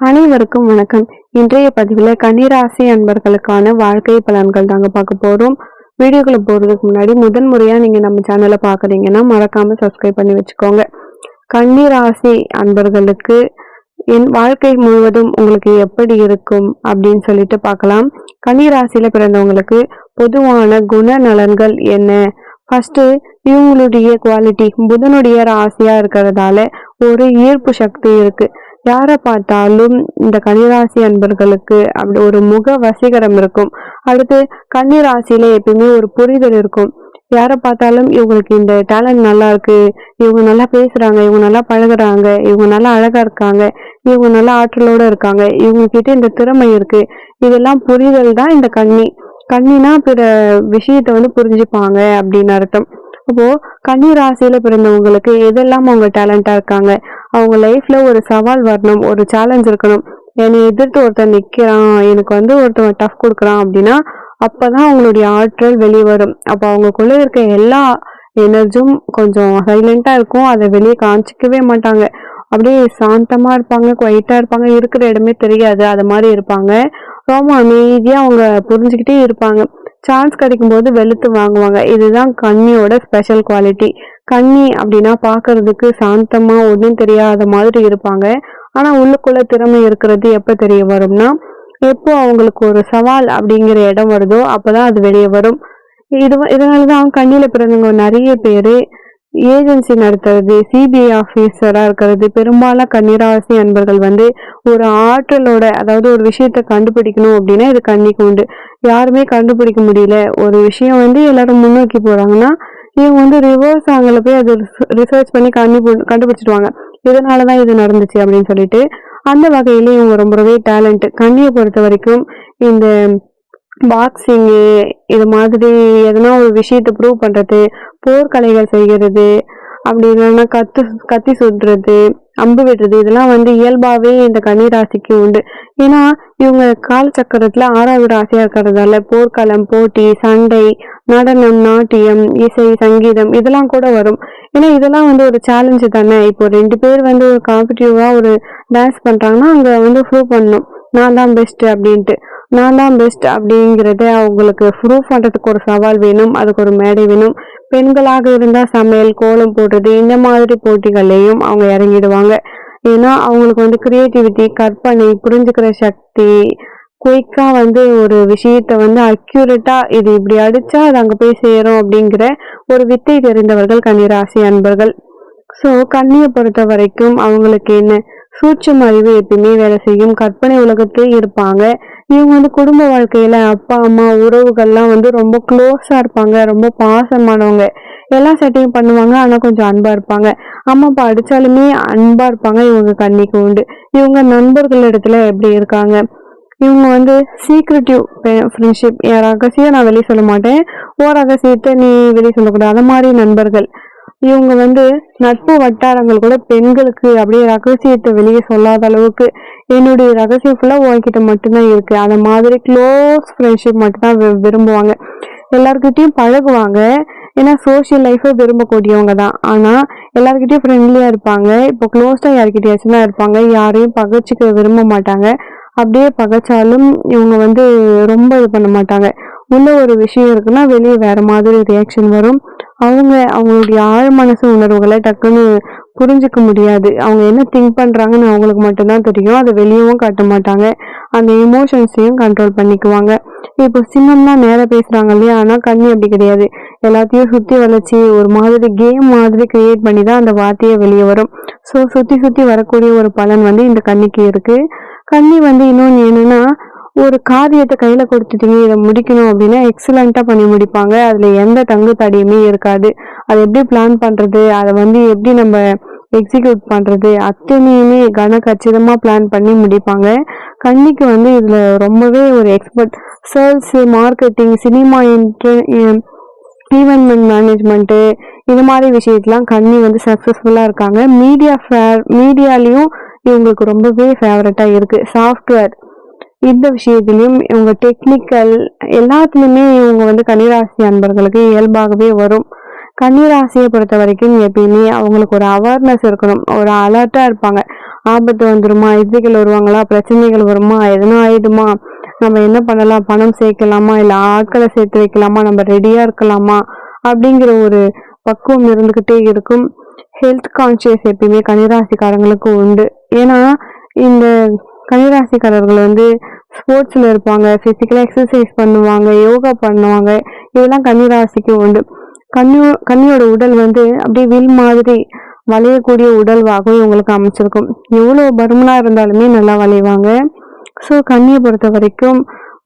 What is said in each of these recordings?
அனைவருக்கும் வணக்கம். இன்றைய பதிவில் கன்னிராசி அன்பர்களுக்கான வாழ்க்கை பலன்கள் தாங்க பார்க்க போகிறோம் வீடியோக்குள்ள போகிறதுக்கு முன்னாடி முதன் முறையாக நீங்கள் நம்ம சேனலை பார்க்குறீங்கன்னா மறக்காமல் சப்ஸ்கிரைப் பண்ணி வச்சுக்கோங்க. கன்னிராசி அன்பர்களுக்கு என் வாழ்க்கை முழுவதும் உங்களுக்கு எப்படி இருக்கும் அப்படின்னு சொல்லிட்டு பார்க்கலாம். கன்னிராசியில் பிறந்தவங்களுக்கு பொதுவான குண நலன்கள் என்ன? ஃபஸ்ட்டு இவங்களுடைய குவாலிட்டி புதனுடைய ராசியாக இருக்கிறதால ஒரு ஈர்ப்பு சக்தி இருக்குது யாரை பார்த்தாலும் இந்த கன்னிராசி அன்பர்களுக்கு அப்படி ஒரு முக வசீகரம் இருக்கும். அடுத்து கன்னிராசியில எப்பயுமே ஒரு புரிதல் இருக்கும். யாரை பார்த்தாலும் இவங்களுக்கு இந்த டேலண்ட் நல்லா இருக்கு. இவங்க நல்லா பேசுறாங்க இவங்க நல்லா பழகுறாங்க இவங்க நல்லா அழகா இருக்காங்க இவங்க நல்லா ஆற்றலோட இருக்காங்க இவங்க கிட்ட இந்த திறமை இருக்கு. இதெல்லாம் புரிதல் தான் இந்த கண்ணி கண்ணினா பிற விஷயத்த வந்து புரிஞ்சுப்பாங்க அப்படின்னு அர்த்தம். அப்போ கன்னி ராசியில பிறந்தவங்களுக்கு எதெல்லாம் அவங்க டேலண்டா இருக்காங்க? அவங்க லைஃப்ல ஒரு சவால் வரணும் ஒரு சேலஞ்ச் இருக்கணும். என்னை எதிர்த்து ஒருத்தன் நிக்கிறான் எனக்கு வந்து ஒருத்தவன் டஃப் கொடுக்குறான் அப்படின்னா அப்பதான் அவங்களுடைய ஆற்றல் வெளியே வரும் அப்போ அவங்களுக்குள்ள இருக்க எல்லா எனர்ஜும் கொஞ்சம் சைலண்டா இருக்கும். அதை வெளியே காமிச்சிக்கவே மாட்டாங்க. அப்படியே சாந்தமா இருப்பாங்க குவைட்டா இருப்பாங்க. இருக்கிற இடமே தெரியாது. அது மாதிரி இருப்பாங்க. ரொம்ப அமைதியா அவங்க புரிஞ்சுக்கிட்டே இருப்பாங்க. சான்ஸ் கிடைக்கும் போது வெளுத்து வாங்குவாங்க. இதுதான் கண்ணியோட ஸ்பெஷல் குவாலிட்டி கண்ணி அப்படின்னா பார்க்கறதுக்கு சாந்தமாக ஒன்றும் தெரியாத மாதிரி இருப்பாங்க. ஆனால் உள்ளுக்குள்ள திறமை இருக்கிறது எப்போ தெரிய வரும்னா எப்போ அவங்களுக்கு ஒரு சவால் அப்படிங்கிற இடம் வருதோ அப்பதான் அது வெளியே வரும். இது இதனாலதான் கண்ணியில் பிறந்தவங்க நிறைய பேர் ஏஜென்சி நடத்துறது சிபிஐ ஆஃபீஸராக இருக்கிறது பெரும்பாலும் கன்னிராசி அன்பர்கள் வந்து ஒரு ஆற்றலோட அதாவது ஒரு விஷயத்த கண்டுபிடிக்கணும் அப்படின்னா இது கண்ணிக்கு உண்டு. யாருமே கண்டுபிடிக்க முடியல. ஒரு விஷயம் வந்து எல்லாரும் முன்னோக்கி போகிறாங்கன்னா இவங்க வந்து ரிவர்ஸ் ஆங்கில போய் அது ரிசர்ச் பண்ணி கண்டு கண்டுபிடிச்சிடுவாங்க. இதனால தான் இது நடந்துச்சு அப்படின்னு சொல்லிட்டு அந்த வகையில இவங்க ரொம்பவே டேலண்ட் கண்ணியை பொறுத்த வரைக்கும் இந்த பாக்ஸிங்கு இது மாதிரி எதனா ஒரு விஷயத்த ப்ரூவ் பண்ணுறது போர்க்கலைகள் செய்கிறது அப்படி இல்லைன்னா கத்து கத்தி சுடுறது அம்பு விடுறது இதெல்லாம் வந்து இயல்பாகவே இந்த கன்னி ராசிக்கு உண்டு. ஏன்னா இவங்க கால சக்கரத்தில் ஆறாவது ராசியாக இருக்கிறதால போர்க்களம் போட்டி சண்டை நடனம் நாட்டியம் இசை சங்கீதம் இதெல்லாம் கூட வரும். ஏன்னா இதெல்லாம் வந்து ஒரு சேலஞ்சு தானே? இப்போ ரெண்டு பேர் வந்து ஒரு காம்படிட்டிவாக ஒரு டான்ஸ் பண்ணுறாங்கன்னா அங்கே வந்து ப்ரூவ் பண்ணணும். நான் தான் பெஸ்ட்டு அப்படின்ட்டு. நான் தான் பெஸ்ட் அப்படிங்கிறத அவங்களுக்கு ப்ரூவ் பண்ணுறதுக்கு ஒரு சவால் வேணும் அதுக்கு ஒரு மேடை வேணும். பெண்களாக இருந்தால் சமையல் கோலம் போடுறது இந்த மாதிரி போட்டிகள்லையும் அவங்க இறங்கிடுவாங்க. ஏன்னா அவங்களுக்கு வந்து கிரியேட்டிவிட்டி கற்பனை புரிஞ்சுக்கிற சக்தி குயிக்காக வந்து ஒரு விஷயத்தை வந்து அக்யூரேட்டாக இது இப்படி அடித்தா அது அங்கே போய் சேரும் அப்படிங்கிற ஒரு வித்தை தெரிந்தவர்கள் கன்னிராசி அன்பர்கள். ஸோ கண்ணியை பொறுத்த வரைக்கும் அவங்களுக்கு என்ன சூட்சம் அறிவு எப்பயுமே வேலை செய்யும். கற்பனை உலகத்திலே இருப்பாங்க. இவங்க வந்து குடும்ப வாழ்க்கையில அப்பா அம்மா உறவுகள்லாம் வந்து ரொம்ப க்ளோஸா இருப்பாங்க. ரொம்ப பாசமானவங்க. எல்லா செட்டையும் பண்ணுவாங்க. ஆனா கொஞ்சம் அன்பா இருப்பாங்க. அம்மா அப்பா அடிச்சாலுமே அன்பா இருப்பாங்க. இவங்க கண்ணிக்கு உண்டு. இவங்க நண்பர்கள் இடத்துல எப்படி இருக்காங்க? இவங்க வந்து சீக்ரெட்டிவ் ஃப்ரெண்ட்ஷிப் என் ரகசியம் நான் வெளியே சொல்ல மாட்டேன். ஓ ரகசியத்தை நீ வெளியே சொல்லக்கூடாது. அந்த மாதிரி நண்பர்கள். இவங்க வந்து நட்பு வட்டாரங்கள் கூட பெண்களுக்கு அப்படியே ரகசியத்தை வெளியே சொல்லாத அளவுக்கு என்னுடைய ரகசியம் ஃபுல்லாக உங்ககிட்ட மட்டும்தான் இருக்கு. அந்த மாதிரி க்ளோஸ் ஃப்ரெண்ட்ஷிப் மட்டும்தான் வி- விரும்புவாங்க. எல்லாருக்கிட்டையும் பழகுவாங்க. ஏன்னா சோஷியல் லைஃபை விரும்பக்கூடியவங்க தான் ஆனால் எல்லாருக்கிட்டையும் ஃப்ரெண்ட்லியாக இருப்பாங்க. இப்போ க்ளோஸ்டாக யார்கிட்டயாச்சும் தான் இருப்பாங்க. யாரையும் பகைச்சிக்க விரும்ப மாட்டாங்க. அப்படியே பகைச்சாலும் இவங்க வந்து ரொம்ப இது பண்ண மாட்டாங்க. உள்ள ஒரு விஷயம் இருக்குன்னா வெளியே வேற மாதிரி ரியாக்ஷன் வரும். அவங்க அவங்களுடைய ஆழ் மனசு உணர்வுகளை டக்குன்னு புரிஞ்சிக்க முடியாது. அவங்க என்ன திங்க் பண்ணுறாங்கன்னு அவங்களுக்கு மட்டும்தான் தெரியும். அதை வெளியவும் காட்ட மாட்டாங்க. அந்த எமோஷன்ஸையும் கண்ட்ரோல் பண்ணிக்குவாங்க. இப்போ சின்னம்னா நேராக பேசுகிறாங்க இல்லையா? ஆனால் கண்ணி அப்படி கிடையாது. எல்லாத்தையும் சுற்றி வளைச்சி ஒரு மாதிரி கேம் மாதிரி கிரியேட் பண்ணி தான் அந்த வார்த்தையை வெளியே வரும். ஸோ சுற்றி சுற்றி வரக்கூடிய ஒரு பலன் வந்து இந்த கண்ணிக்கு இருக்குது கண்ணி வந்து இன்னொன்று என்னென்னா ஒரு காரியத்தை கையில கொடுத்துட்டீங்க இதை முடிக்கணும் அப்படின்னா எக்ஸலண்டா பண்ணி முடிப்பாங்க. அதுல எந்த தங்கு தடியுமே இருக்காது. அதை எப்படி பிளான் பண்றது? அதை வந்து எப்படி நம்ம எக்ஸிக்யூட் பண்றது? அத்தனையுமே கன கச்சிதமா பிளான் பண்ணி முடிப்பாங்க. கன்னிக்கு வந்து இதுல ரொம்பவே ஒரு expert sales marketing cinema event management இது மாதிரி விஷயத்தெலாம் கண்ணி வந்து சக்ஸஸ்ஃபுல்லாக இருக்காங்க. மீடியா ஃபேர் மீடியாலையும் இவங்களுக்கு ரொம்பவே ஃபேவரட்டாக இருக்குது சாஃப்ட்வேர் இந்த விஷயத்திலையும் இவங்க டெக்னிக்கல் எல்லாத்துலேயுமே இவங்க வந்து கன்னிராசி அன்பர்களுக்கு இயல்பாகவே வரும். கன்னிராசியை பொறுத்த வரைக்கும் எப்பயுமே அவங்களுக்கு ஒரு அவேர்னஸ் இருக்கணும். ஒரு அலர்ட்டாக இருப்பாங்க. ஆபத்து வந்துருமா? எதிரிகள் வருவாங்களா? பிரச்சனைகள் வருமா? எதனா ஆயிடுமா? நம்ம என்ன பண்ணலாம்? பணம் சேர்க்கலாமா? இல்லை ஆட்களை சேர்த்து வைக்கலாமா? நம்ம ரெடியாக இருக்கலாமா? அப்படிங்கிற ஒரு பக்குவம் இருந்துக்கிட்டே இருக்கும். ஹெல்த் கான்சியஸ் எப்பயுமே கன்னிராசிக்காரங்களுக்கு உண்டு. ஏன்னா இந்த கன்னிராசிக்காரர்கள் வந்து ஸ்போர்ட்ஸில் இருப்பாங்க ஃபிசிக்கல் எக்ஸசைஸ் பண்ணுவாங்க யோகா பண்ணுவாங்க. இதெல்லாம் கன்னி ராசிக்கு உண்டு. கன்னியோ கன்னியோட உடல் வந்து அப்படியே வில் மாதிரி வளையக்கூடிய உடல்வாகவும் இவங்களுக்கு அமைச்சிருக்கும் எவ்வளோ பருமனாக இருந்தாலுமே நல்லா வளைவாங்க. ஸோ கன்னியை பொறுத்த வரைக்கும்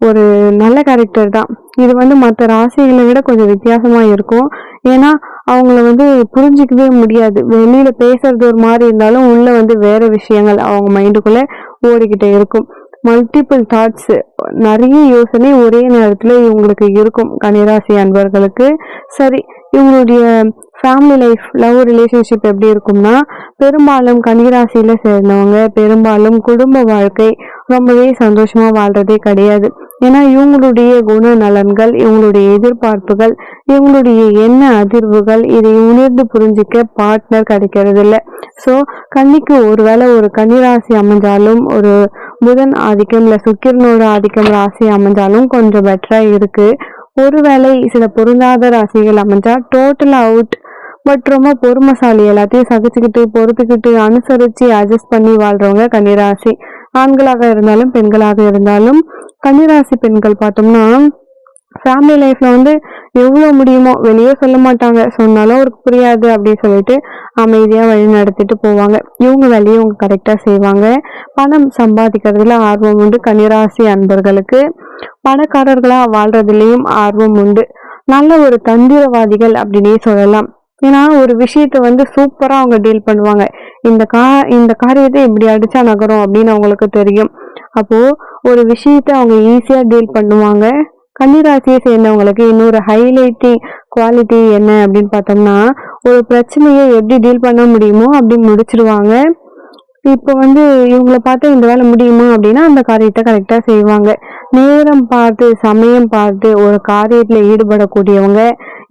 ஒரு நல்ல கேரக்டர் தான். இது வந்து மற்ற ராசிகளை விட கொஞ்சம் வித்தியாசமாக இருக்கும். ஏன்னா அவங்கள வந்து புரிஞ்சிக்கவே முடியாது. வெளியில் பேசுறது ஒரு மாதிரி இருந்தாலும் உள்ள வந்து வேறு விஷயங்கள் அவங்க மைண்டுக்குள்ளே ஓடிக்கிட்டே இருக்கும். மல்டிபிள் தாட்ஸ் நிறைய யோசனை ஒரே நேரத்தில் இவங்களுக்கு இருக்கும் கன்னிராசி அன்பர்களுக்கு. சரி இவங்களுடைய ஃபேமிலி லைஃப் லவ் ரிலேஷன்ஷிப் எப்படி இருக்கும்னா பெரும்பாலும் கன்னிராசியில சேர்ந்தவங்க பெரும்பாலும் குடும்ப வாழ்க்கை ரொம்பவே சந்தோஷமாக வாழ்கிறதே கிடையாது. ஏன்னா இவங்களுடைய குண நலன்கள் இவங்களுடைய எதிர்பார்ப்புகள் இவங்களுடைய எண்ண அதிர்வுகள் இதை உணர்ந்து புரிஞ்சிக்க பார்ட்னர் கிடைக்கிறது இல்லை ஸோ கன்னிக்கு ஒருவேளை ஒரு கன்னிராசி அமைஞ்சாலும் ஒரு புதன் ஆதிக்கம் இல்ல சுக்கிரனோட ஆதிக்கம் ராசி அமைஞ்சாலும் கொஞ்சம் பெட்டரா இருக்கு. ஒருவேளை சில பொருந்தாத ராசிகள் அமைஞ்சா டோட்டல் அவுட் பட் ரொம்ப பொறுமைசாலி எல்லாத்தையும் சகிச்சுக்கிட்டு பொறுத்துக்கிட்டு அனுசரிச்சு அட்ஜஸ்ட் பண்ணி வாழ்றவங்க கன்னிராசி. ஆண்களாக இருந்தாலும் பெண்களாக இருந்தாலும் கன்னிராசி பெண்கள் பார்த்தோம்னா ஃபேமிலி லைஃப்பில் வந்து எவ்வளோ முடியுமோ வெளியே சொல்ல மாட்டாங்க. சொன்னாலும் அவருக்கு புரியாது அப்படின்னு சொல்லிட்டு அமைதியாக வழி நடத்திட்டு போவாங்க. இவங்க வேலையை இவங்க கரெக்டாக செய்வாங்க. பணம் சம்பாதிக்கிறதுல ஆர்வம் உண்டு. கன்னிராசி அன்பர்களுக்கு பணக்காரர்களாக வாழ்றதுலயும் ஆர்வம் உண்டு. நல்ல ஒரு தந்திரவாதிகள் அப்படின்னே சொல்லலாம். ஏன்னா ஒரு விஷயத்த வந்து சூப்பராக அவங்க டீல் பண்ணுவாங்க. இந்த கா இந்த காரியத்தை இப்படி அடிச்சா நகரும் அப்படின்னு அவங்களுக்கு தெரியும். அப்போ ஒரு விஷயத்த அவங்க ஈஸியாக டீல் பண்ணுவாங்க. கன்னிராசியை சேர்ந்தவங்களுக்கு இன்னொரு ஹைலைட்டிங் குவாலிட்டி என்ன அப்படின்னு பார்த்தோம்னா ஒரு பிரச்சனையை எப்படி டீல் பண்ண முடியுமோ அப்படி முடிச்சிருவாங்க. இப்போ வந்து இவங்களை பார்த்து இந்த வேலை முடியுமா அப்படின்னா அந்த காரியத்தை கரெக்டாக செய்வாங்க. நேரம் பார்த்து சமயம் பார்த்து ஒரு காரியத்தில் ஈடுபடக்கூடியவங்க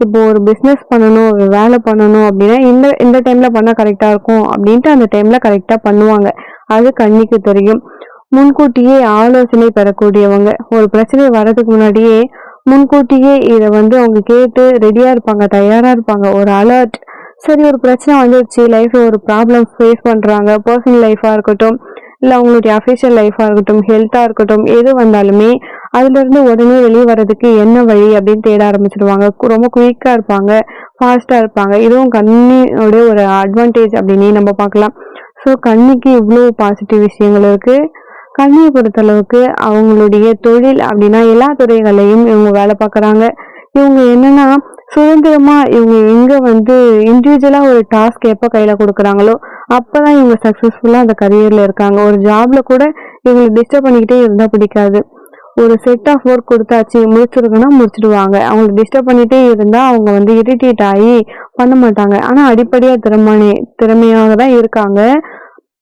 இப்போ ஒரு பிஸ்னஸ் பண்ணணும் ஒரு வேலை பண்ணணும் அப்படின்னா இந்த இந்த டைமில் பண்ணால் கரெக்டாக இருக்கும் அப்படின்ட்டு அந்த டைமில் கரெக்டாக பண்ணுவாங்க. அது கண்ணிக்கு தெரியும். முன்கூட்டியே ஆலோசனை பெறக்கூடியவங்க. ஒரு பிரச்சனை வர்றதுக்கு முன்னாடியே முன்கூட்டியே இதை வந்து அவங்க கேட்டு ரெடியாக இருப்பாங்க தயாராக இருப்பாங்க. ஒரு அலர்ட் சரி ஒரு பிரச்சனை வந்துருச்சு. லைஃப்பில் ஒரு ப்ராப்ளம் ஃபேஸ் பண்ணுறாங்க பர்சனல் லைஃபாக இருக்கட்டும் இல்லை அவங்களுடைய அஃபிஷியல் லைஃபாக இருக்கட்டும் ஹெல்த்தாக இருக்கட்டும் எது வந்தாலுமே அதுலேருந்து உடனே வெளியே வர்றதுக்கு என்ன வழி அப்படின்னு தேட ஆரம்பிச்சிடுவாங்க ரொம்ப குயிக்காக இருப்பாங்க ஃபாஸ்ட்டாக இருப்பாங்க. இதுவும் கண்ணியோடைய ஒரு அட்வான்டேஜ் அப்படின்னே நம்ம பார்க்கலாம். ஸோ கண்ணிக்கு இவ்வளோ பாசிட்டிவ் விஷயங்கள் இருக்குது கண்ணியை பொறுத்தளவுக்கு அவங்களுடைய தொழில் அப்படின்னா எல்லா துறைகளையும் இவங்க வேலை பார்க்குறாங்க. இவங்க என்னன்னா சுதந்திரமா இவங்க எங்க வந்து இண்டிவிஜுவலா ஒரு டாஸ்க் எப்ப கையில கொடுக்குறாங்களோ அப்பதான் இவங்க சக்சஸ்ஃபுல்லா அந்த கரியர்ல இருக்காங்க. ஒரு ஜாப்ல கூட இவங்களை டிஸ்டர்ப் பண்ணிக்கிட்டே இருந்தா பிடிக்காது. ஒரு செட் ஆஃப் ஒர்க் கொடுத்தாச்சு முடிச்சிருக்குன்னா முடிச்சிடுவாங்க. அவங்களை டிஸ்டர்ப் பண்ணிட்டே இருந்தா அவங்க வந்து இரிட்டேட் ஆகி பண்ண மாட்டாங்க. ஆனா அடிப்படையா திறமையான திறமையாக தான் இருக்காங்க.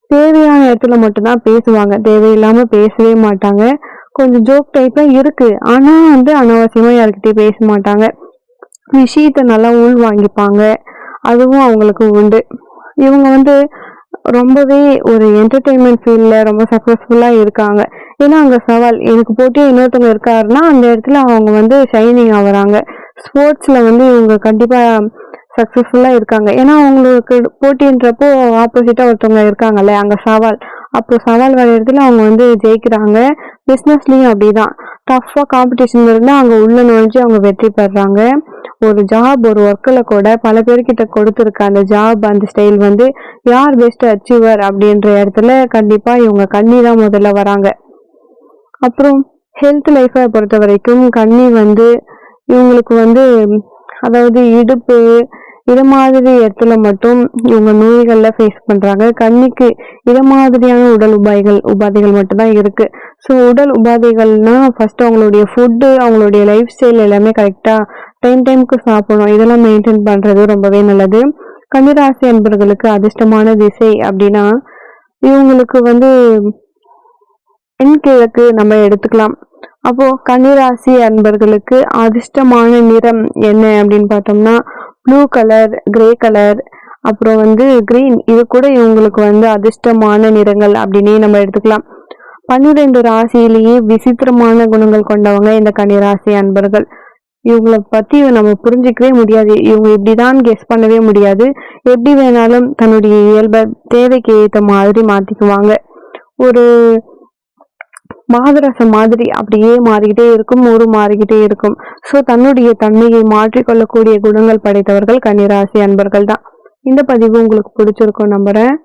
தேவையான இடத்துல மட்டும்தான் பேசுவாங்க. தேவையில்லாம பேசவே மாட்டாங்க. கொஞ்சம் ஜோக் டைப்ல இருக்கு. ஆனா வந்து அனாவசியமா யார்கிட்டயும் பேச மாட்டாங்க. விஷயத்த நல்லா உள் வாங்கிப்பாங்க அதுவும் அவங்களுக்கு உண்டு. இவங்க வந்து ரொம்பவே ஒரு என்டர்டெயின்மெண்ட் ஃபீல்ட்ல ரொம்ப சக்சஸ்ஃபுல்லா இருக்காங்க. ஏன்னா அங்க சவால் எனக்கு போட்டியா இன்னொருத்தவங்க இருக்காருன்னா அந்த இடத்துல அவங்க வந்து ஷைனிங் ஆகுறாங்க. ஸ்போர்ட்ஸ்ல வந்து இவங்க கண்டிப்பா சக்ஸஸ்ஃபுல்லாக இருக்காங்க. ஏன்னா அவங்களுக்கு போட்டின்றப்போ ஆப்போசிட்டாக ஒருத்தவங்க இருக்காங்கல்ல அங்கே சவால். அப்போ சவால் வர இடத்துல அவங்க வந்து ஜெயிக்கிறாங்க. பிஸ்னஸ்லேயும் அப்படி தான் டஃப்பாக காம்படிஷன் இருந்தால் அங்கே உள்ள நுழைஞ்சு அவங்க வெற்றி பெறுறாங்க ஒரு ஜாப் ஒரு ஒர்க்கில் கூட பல பேர்கிட்ட கொடுத்துருக்க அந்த ஜாப் அந்த ஸ்டைல் வந்து யார் பெஸ்ட் அச்சீவர் அப்படின்ற இடத்துல கண்டிப்பாக இவங்க கண்ணி தான் முதல்ல வராங்க. அப்புறம் ஹெல்த் லைஃப்பை பொறுத்த வரைக்கும் கண்ணி வந்து இவங்களுக்கு வந்து அதாவது இடுப்பு இது மாதிரி இடத்துல மட்டும் இவங்க நோய்கள்ல ஃபேஸ் பண்றாங்க. கண்ணிக்கு இது மாதிரியான உடல் உபாதைகள் உபாதைகள் மட்டும்தான் இருக்குது இருக்கு. ஸோ உடல் உபாதைகள்னா ஃபர்ஸ்ட் அவங்களுடைய ஃபுட்டு அவங்களுடைய லைஃப் ஸ்டைல் எல்லாமே கரெக்டா டைம் டைம்க்கு சாப்பிடணும். இதெல்லாம் மெயின்டைன் பண்றது ரொம்பவே நல்லது. கன்னிராசி அன்பர்களுக்கு அதிர்ஷ்டமான திசை அப்படின்னா இவங்களுக்கு வந்து தென்கிழக்கு நம்ம எடுத்துக்கலாம். அப்போ கன்னிராசி அன்பர்களுக்கு அதிர்ஷ்டமான நிறம் என்ன அப்படின்னு பார்த்தோம்னா ப்ளூ கலர் கிரே கலர் அப்புறம் வந்து கிரீன் இது கூட இவங்களுக்கு வந்து அதிர்ஷ்டமான நிறங்கள் அப்படின்னே நம்ம எடுத்துக்கலாம். பன்னிரெண்டு ராசியிலேயே விசித்திரமான குணங்கள் கொண்டவங்க இந்த கன்னிராசி அன்பர்கள். இவங்கள பத்தி நம்ம புரிஞ்சிக்கவே முடியாது. இவங்க இப்படிதான் கெஸ் பண்ணவே முடியாது. எப்படி வேணாலும் தன்னுடைய இயல்பை தேவைக்கு ஏற்ற மாதிரி மாத்திக்குவாங்க. ஒரு மாதுரசம் மாதிரி அப்படியே மாறிக்கிட்டே இருக்கும் ஊரும் மாறிக்கிட்டே இருக்கும். ஸோ தன்னுடைய தன்மையை மாற்றிக்கொள்ளக்கூடிய குணங்கள் படைத்தவர்கள் கன்னிராசி அன்பர்கள் தான். இந்த பதிவு உங்களுக்கு பிடிச்சிருக்கும் நம்புறேன்.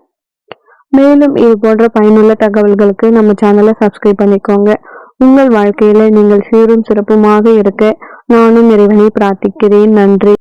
மேலும் இது போன்ற பயனுள்ள தகவல்களுக்கு நம்ம சேனலை சப்ஸ்கிரைப் பண்ணிக்கோங்க. உங்கள் வாழ்க்கையில நீங்கள் சீரும் சிறப்புமாக இருக்க நானும் இறைவனை பிரார்த்திக்கிறேன். நன்றி.